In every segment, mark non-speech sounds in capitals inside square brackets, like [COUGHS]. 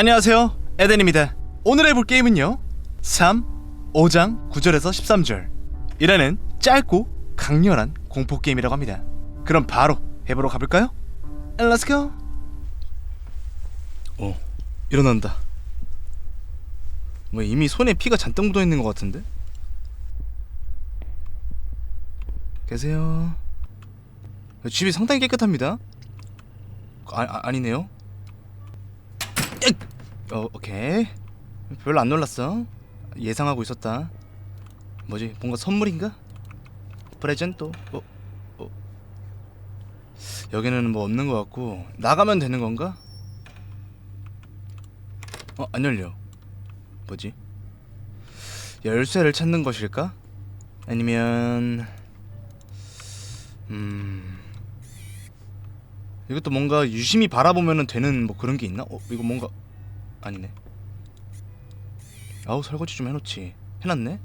안녕하세요. 에덴입니다. 오늘 해볼 게임은요. 3, 5장 9절에서 13절. 이라는 짧고 강렬한 공포 게임이라고 합니다. 그럼 바로 해보러 가볼까요? 렛츠고 어 일어난다. 뭐 이미 손에 피가 잔뜩 묻어있는 것 같은데? 계세요. 집이 상당히 깨끗합니다. 아, 아 아니네요 어, 오케이. 별로 안 놀랐어. 예상하고 있었다. 뭐지? 뭔가 선물인가? 프레젠토. 어, 어. 여기는 뭐 없는 것 같고 나가면 되는 건가? 어, 안 열려. 뭐지? 열쇠를 찾는 것일까? 아니면 음. 이것도 뭔가 유심히 바라보면 되는 뭐 그런 게 있나? 어, 이거 뭔가 아니네. 아우 설거지 좀 해놓지. 해놨네.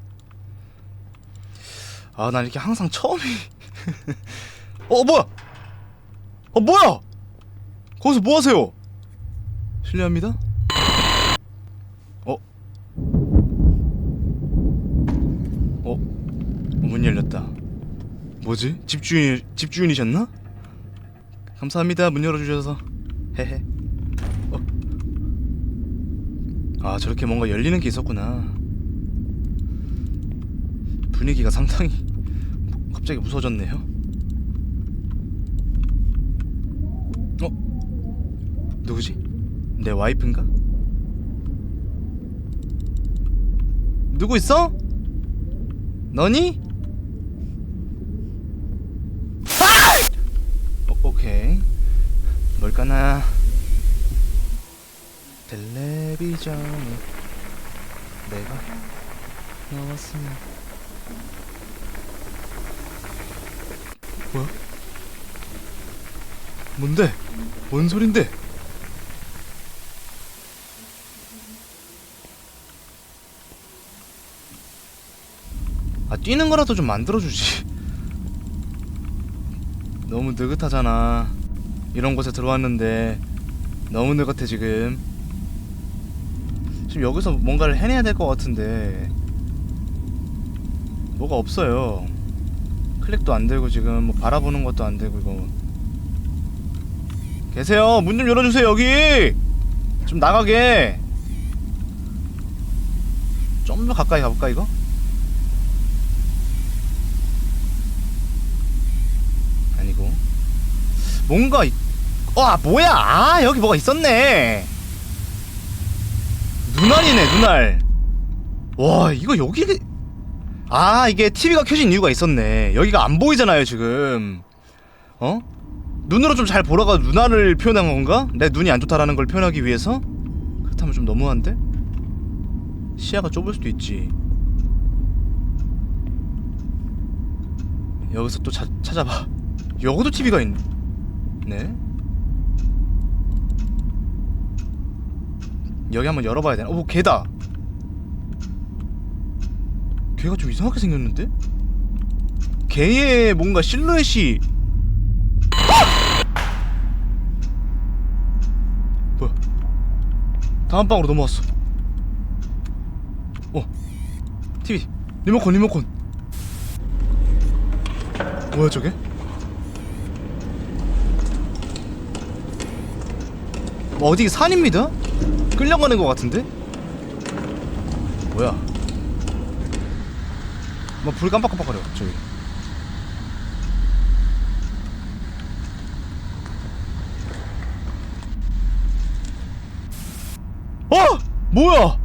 아, 난 이렇게 항상 처음이. [LAUGHS] 어, 뭐야? 어, 뭐야? 거기서 뭐 하세요? 실례합니다. 어? 어? 문 열렸다. 뭐지? 집주인 집주인이셨나? 감사합니다. 문 열어주셔서. 헤헤. 아 저렇게 뭔가 열리는 게 있었구나 분위기가 상당히 무- 갑자기 무서워졌네요 어? 누구지? 내 와이프인가? 누구 있어? 너니? 아! 어, 오케이 뭘까나 텔레비전에 내가 나왔으면 뭐야? 뭔데? 뭔 소린데? 아 뛰는 거라도 좀 만들어주지 너무 느긋하잖아 이런 곳에 들어왔는데 너무 느긋해 지금 지금 여기서 뭔가를 해내야 될 것 같은데 뭐가 없어요. 클릭도 안 되고 지금 뭐 바라보는 것도 안 되고 이거. 계세요? 문 좀 열어주세요 여기! 좀 나가게! 좀 더 가까이 가볼까 이거? 아니고. 뭔가 이... 와 뭐야! 아 여기 뭐가 있었네 눈알이네 눈알 와 이거 여기 아 이게 TV가 켜진 이유가 있었네 여기가 안 보이잖아요 지금 어? 눈으로 좀 잘 보라가 눈알을 표현한 건가? 내 눈이 안 좋다라는 걸 표현하기 위해서? 그렇다면 좀 너무한데? 시야가 좁을 수도 있지 여기서 또 자, 찾아봐 여기도 TV가 있네 여기 한번 열어봐야 되나? 어, 뭐 개다. 개가 좀 이상하게 생겼는데? 개의 뭔가 실루엣이 아! 뭐야? 다음 방으로 넘어왔어. 어, TV 리모컨 리모컨. 뭐야 저게? 뭐 어디 산입니다? 끌려가는 것 같은데? 뭐야? 뭐불 깜빡깜빡거려 저기. 어! 뭐야?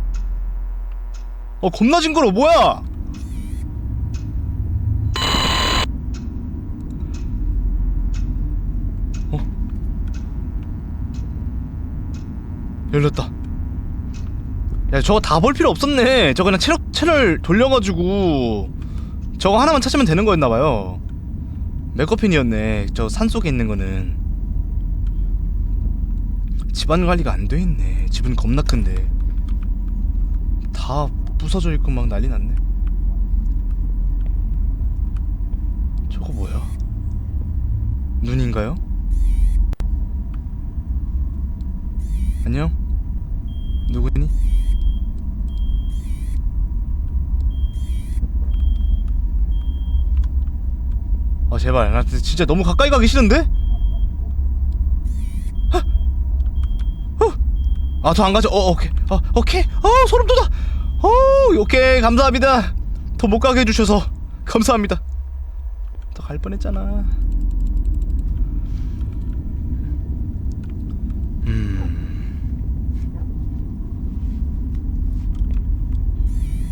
어 겁나 징그러 뭐야? 열렸다. 야 저거 다 볼 필요 없었네. 저거 그냥 채널, 채널 돌려가지고 저거 하나만 찾으면 되는 거였나봐요. 메커핀이었네. 저 산속에 있는 거는. 집안 관리가 안 돼 있네. 집은 겁나 큰데. 다 부서져 있고 막 난리 났네. 저거 뭐야? 눈인가요? 안녕? 누구니? 아 제발 나 진짜 너무 가까이 가기 싫은데? 아 더 안 가죠? 어 오케이. 어 오케이. 어 소름 돋아! 어 오케이. 감사합니다. 더 못 가게 해주셔서 감사합니다. 더 갈 뻔했잖아.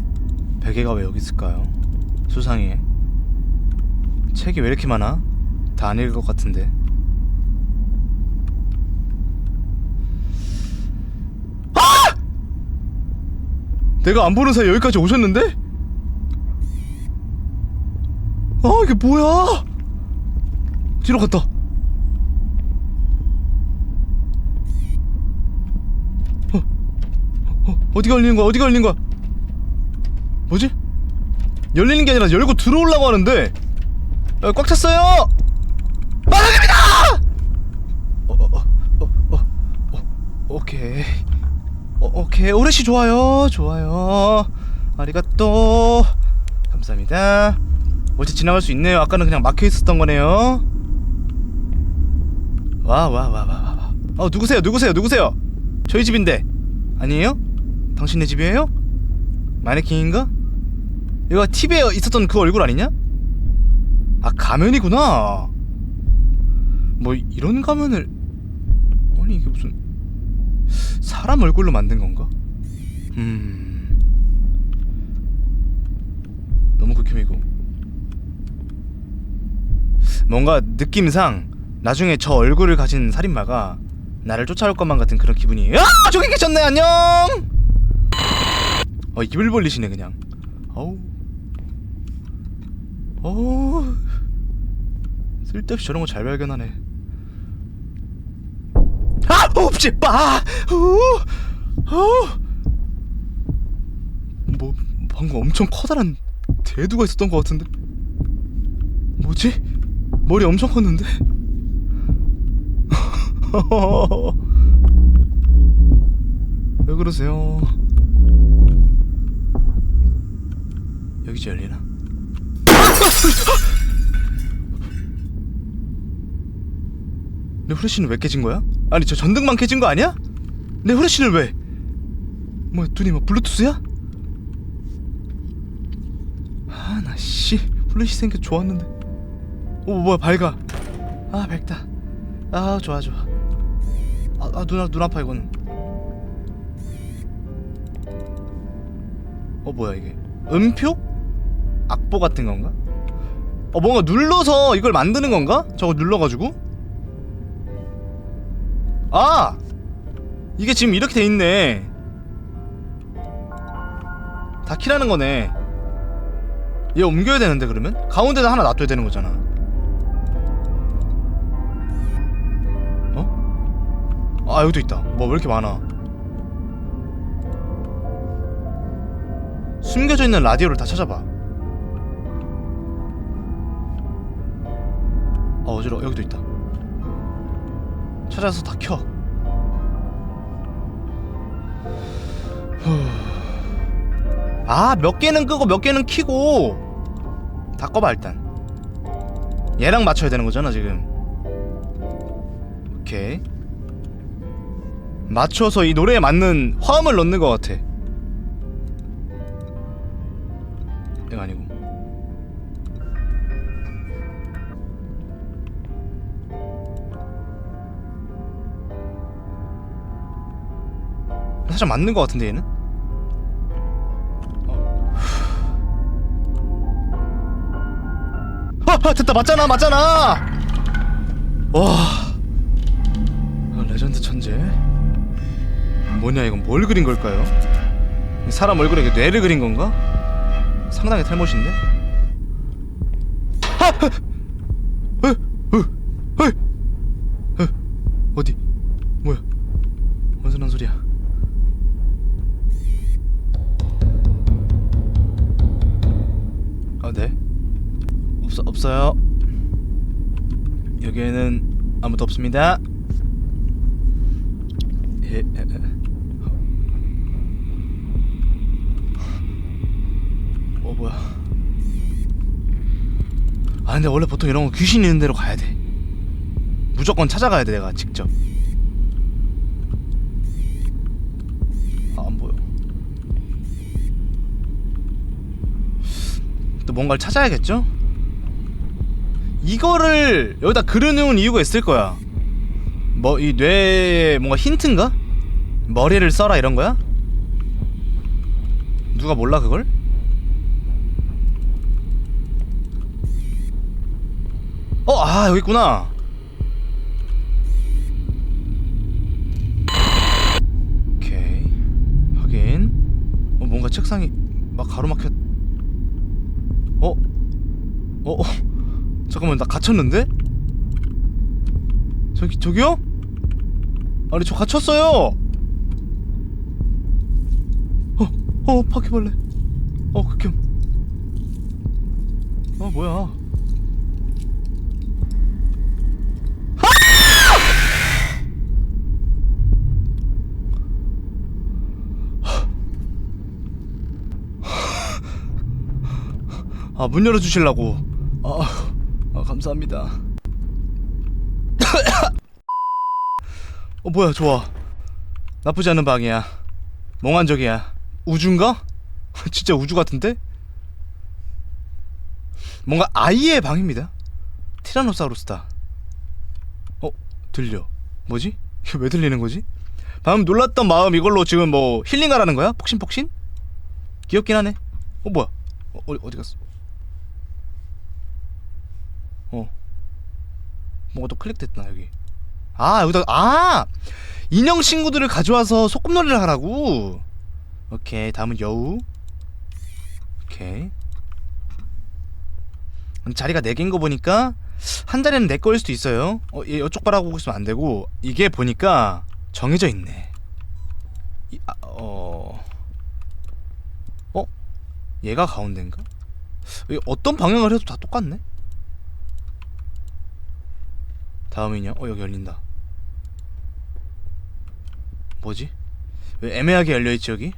음. 베개가 왜 여기 있을까요? 수상해 책이 왜 이렇게 많아? 다 안 읽을 것 같은데 아! 내가 안 보는 사이 여기까지 오셨는데? 아 이게 뭐야? 뒤로 갔다. 어, 어, 어디가 열리는 거야? 어디가 열리는 거야? 뭐지? 열리는 게 아니라 열고 들어오려고 하는데 어, 꽉 찼어요. 막입니다. 어, 어, 어, 어, 어, 어, 오케이. 어, 오케이. 오래시 좋아요. 좋아요. 아리가또. 감사합니다. 어째 지나갈 수 있네요. 아까는 그냥 막혀 있었던 거네요. 와 와 와 와 와 어 누구세요? 누구세요? 누구세요? 저희 집인데. 아니에요? 당신네 집이에요? 마네킹인가? 이거 TV에 있었던 그 얼굴 아니냐 아 가면이구나 뭐 이런 가면을 아니 이게 무슨 사람 얼굴로 만든 건가? 음 너무 극혐이고 뭔가 느낌상 나중에 저 얼굴을 가진 살인마가 나를 쫓아올 것만 같은 그런 기분이에요. 아 저기 계셨네 안녕. 어 입을 벌리시네 그냥. 어우 어우 쓸데없이 저런 거 잘 발견하네. 아! 없지 빠! 어! 어! 뭐 방금 엄청 커다란 대두가 있었던 것 같은데 뭐지? 머리 엄청 컸는데? [LAUGHS] 왜 그러세요? 여기지 열리나? 내 후레쉬는 왜 깨진 거야? 아니 저 전등만 깨진 거 아니야? 내 후레쉬는 왜? 뭐야 눈이 뭐 블루투스야? 아 나 씨 후레쉬 생겨 좋았는데 오 뭐야 밝아 아 밝다 아 좋아 좋아 아, 아 눈, 눈 아파 이거는 어 뭐야 이게 음표? 악보 같은 건가? 어 뭔가 눌러서 이걸 만드는 건가? 저거 눌러가지고? 아! 이게 지금 이렇게 돼 있네. 다 키라는 거네. 얘 옮겨야 되는데 그러면? 가운데다 하나 놔둬야 되는 거잖아. 어? 아 여기도 있다. 뭐 왜 이렇게 많아? 숨겨져 있는 라디오를 다 찾아봐. 아 어지러. 워 여기도 있다. 찾아서 다 켜. 아, 몇 개는 끄고 몇 개는 키고 다 꺼봐 일단. 얘랑 맞춰야 되는 거잖아 지금. 오케이. 맞춰서 이 노래에 맞는 화음을 넣는 것 같아. 살짝 맞는 것 같은데 얘는? 어. 아, 아 됐다 맞잖아 맞잖아 와 아, 레전드 천재 뭐냐 이건 뭘 그린 걸까요? 사람 얼굴에 뇌를 그린 건가? 상당히 탈못인데? 없, 없어요. 여기에는 아무도 없습니다. 예, 예, 예, 어 뭐야. 아 근데 원래 보통 이런 거 귀신 있는 데로 가야 돼. 무조건 찾아가야 돼 내가 직접. 아, 또 뭔가를 찾아야겠죠? 이거를 여기다 그려놓은 이유가 있을 거야. 뭐 이 뇌에 뭔가 힌트인가? 머리를 써라 이런 거야? 누가 몰라 그걸? 어, 아 여기 있구나. 오케이 확인. 어 뭔가 책상이 막 가로막혔. 어? 어? 어? 잠깐만 나 갇혔는데? 저기 저기요? 아니 저 갇혔어요. 어, 어 바퀴벌레. 어 극혐. 어 뭐야? 아문 열어주실라고. 감사합니다. [COUGHS] 어 뭐야 좋아. 나쁘지 않은 방이야. 몽환적이야. 우주인가? [LAUGHS] 진짜 우주 같은데? 뭔가 아이의 방입니다. 티라노사우루스다. 어 들려. 뭐지? 이게 왜 들리는 거지? 방금 놀랐던 마음 이걸로 지금 뭐 힐링하라는 거야? 폭신폭신? 귀엽긴 하네. 어 뭐야? 어, 어디 어디 갔어? 어. 뭐가 또 클릭됐나 여기. 아 여기다 아 인형 친구들을 가져와서 소꿉놀이를 하라고. 오케이 다음은 여우. 오케이. 음, 자리가 네 개인 거 보니까 한 자리는 내 거일 수도 있어요. 어, 얘 이쪽 바라보고 있으면 안 되고 이게 보니까 정해져 있네. 이, 아, 어. 어? 얘가 가운데인가? 어떤 방향을 해도 다 똑같네. 다음이냐? 어 여기 열린다. 뭐지? 왜 애매하게 열려있지 여기?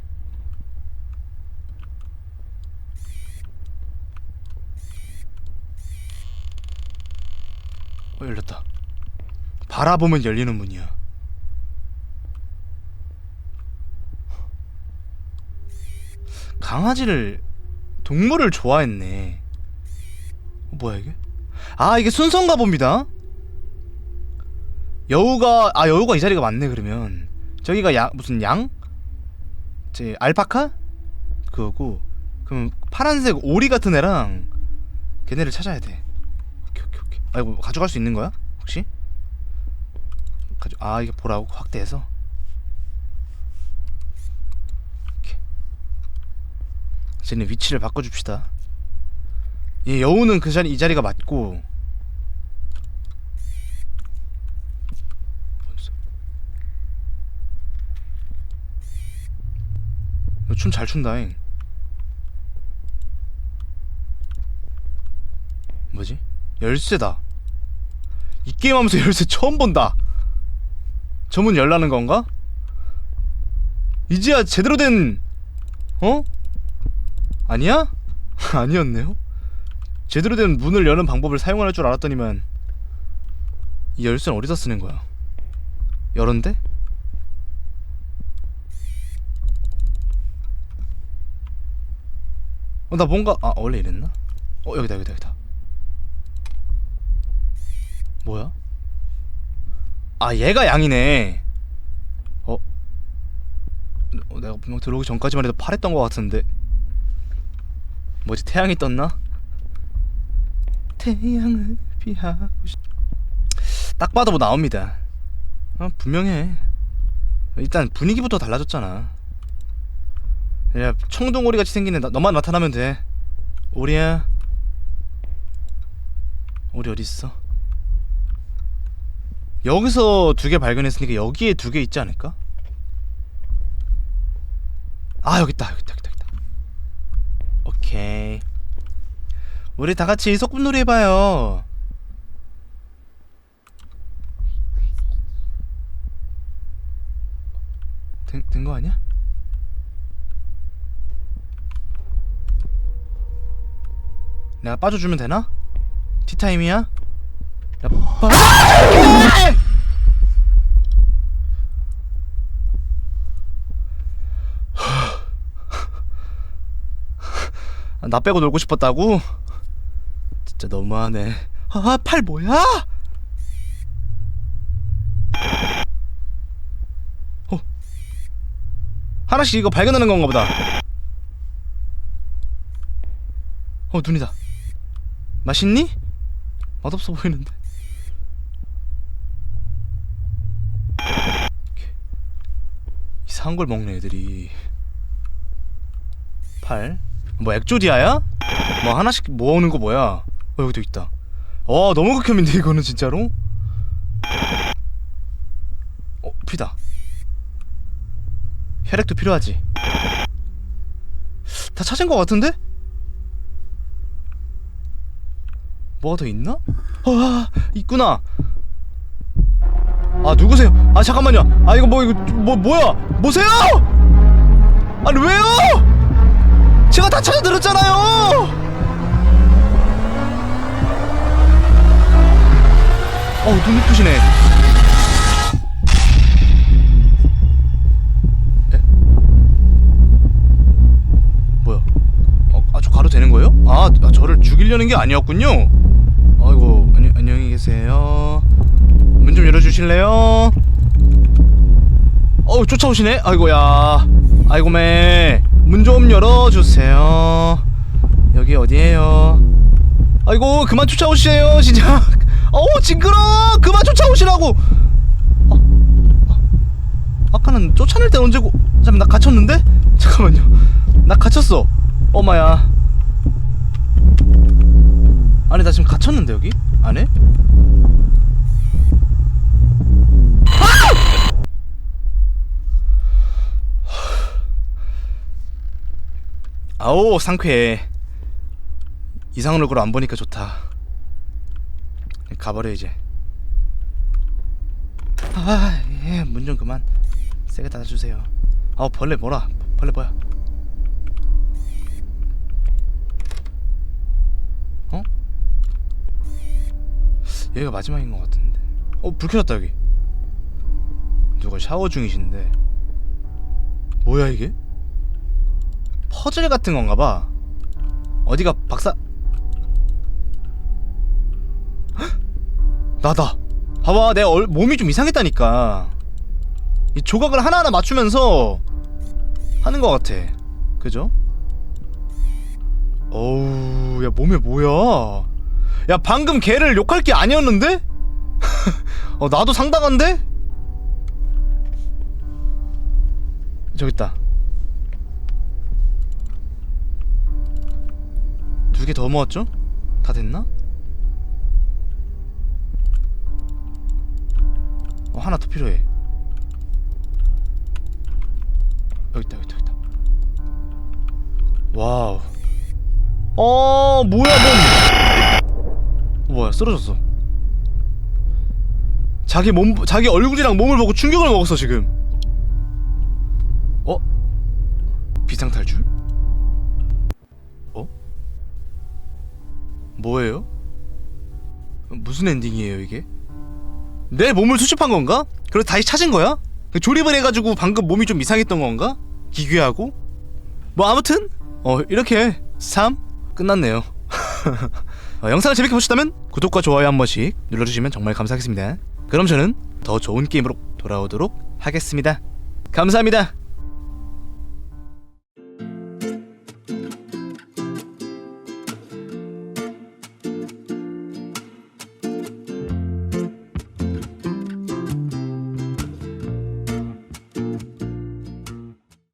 어 열렸다. 바라보면 열리는 문이야. 강아지를 동물을 좋아했네. 어, 뭐야 이게? 아 이게 순서인가 봅니다. 여우가 아 여우가 이 자리가 맞네 그러면 저기가 양 무슨 양? 제 알파카? 그거고 그럼 파란색 오리 같은 애랑 걔네를 찾아야 돼. 오케이 오케이 오케이. 아이고 가져갈 수 있는 거야? 혹시? 가져 아 이게 보라고 확대해서. 쟤네 위치를 바꿔줍시다. 얘 여우는 그 자리 이 자리가 맞고 춤 잘 춘다잉. 뭐지? 열쇠다. 이 게임 하면서 [LAUGHS] 열쇠 처음 본다. 저 문 열라는 건가? 이제야 제대로 된 어? 아니야? [LAUGHS] 아니었네요. 제대로 된 문을 여는 방법을 사용할 줄 알았더니만 이 열쇠는 어디다 쓰는 거야? 열었는데? 어, 나 뭔가 아 원래 이랬나? 어 여기다 여기다 여기다 뭐야? 아 얘가 양이네 어? 어 내가 분명 들어오기 전까지만 해도 파랬던 것 같은데 뭐지 태양이 떴나? 태양을 피하고 싶... 딱 봐도 뭐 나옵니다 어 분명해 일단 분위기부터 달라졌잖아 야 청둥오리 같이 애 나- 너만 나타나면 돼 오리야 오리 어디 있어? 여기서 두 개 발견했으니까 여기에 두 개 있지 않을까? 아 여기 있다 여기 있다 여기 있다, 오케이 우리 다 같이 소꿉놀이 해봐요 된거 아니야? 내가 빠져주면 되나? 티타임이야? 야, 빠... 나 빼고 놀고 싶었다고? 진짜 너무하네. 아, 팔 뭐야? 어. 하나씩 이거 발견하는 건가 보다. 어, 눈이다. 맛있니? 맛없어 보이는데. 이상한 걸 먹네 애들이. 팔. 뭐 액조디아야? 뭐 하나씩 모으는 거 뭐야? 어 여기도 있다. 어 너무 극혐인데 이거는 진짜로? 어 피다. 혈액도 필요하지. 다 찾은 거 같은데? 뭐가 더 있나? 아 있구나. 아 누구세요? 아 잠깐만요. 아 이거 뭐 이거 뭐 뭐야? 뭐세요? 아니 왜요? 제가 다 찾아들었잖아요. 어우 눈 예쁘시네. 에? 뭐야? 어, 아저 가도 되는 거예요? 아, 아 저를 죽이려는 게 아니었군요. 안녕히 계세요. 문 좀 열어주실래요? 어우 쫓아오시네. 아이고야. 아이고 매. 문 좀 열어주세요. 여기 어디에요? 아이고 그만 쫓아오시세요 진짜. 어우 징그러. 그만 쫓아오시라고. 어, 어. 아까는 쫓아낼 때 언제고? 잠깐 나 갇혔는데? [LAUGHS] 잠깐만요. 나 갇혔어. 어마야. 나 지금 갇혔는데 여기? 안에? 아오 상쾌해. 이상한 얼굴 안 보니까 좋다. 가버려 이제. 아예문 좀 그만. 세게 닫아주세요. 아우 벌레 뭐라? 벌레 뭐야 여기가 마지막인 것 같은데 어 불 켜졌다 여기 누가 샤워 중이신데 뭐야 이게? 퍼즐 같은 건가 봐. 어디가 박사 헉! 나다. 봐봐, 내 얼, 몸이 좀 이상했다니까. 이 조각을 하나하나 맞추면서 하는 것 같아. 그죠? 어우, 야 몸에 뭐야? 야 방금 걔를 욕할 게 아니었는데? [LAUGHS] 어 나도 상당한데? 저기 있다. 두 개 더 모았죠? 다 됐나? 어 하나 더 필요해 여기 있다 여기 있다 와우 어 뭐야 몸 뭐야 쓰러졌어 자기 몸 자기 얼굴이랑 몸을 보고 충격을 먹었어 지금 어? 비상 탈출? 어? 뭐예요? 무슨 엔딩이에요 이게? 내 몸을 수집한 건가? 그래서 다시 찾은 거야? 조립을 해가지고 방금 몸이 좀 이상했던 건가? 기괴하고? 뭐 아무튼 어 이렇게 3 끝났네요 [LAUGHS] 어, 영상을 재밌게 보셨다면 구독과 좋아요 한 번씩 눌러주시면 정말 감사하겠습니다. 그럼 저는 더 좋은 게임으로 돌아오도록 하겠습니다. 감사합니다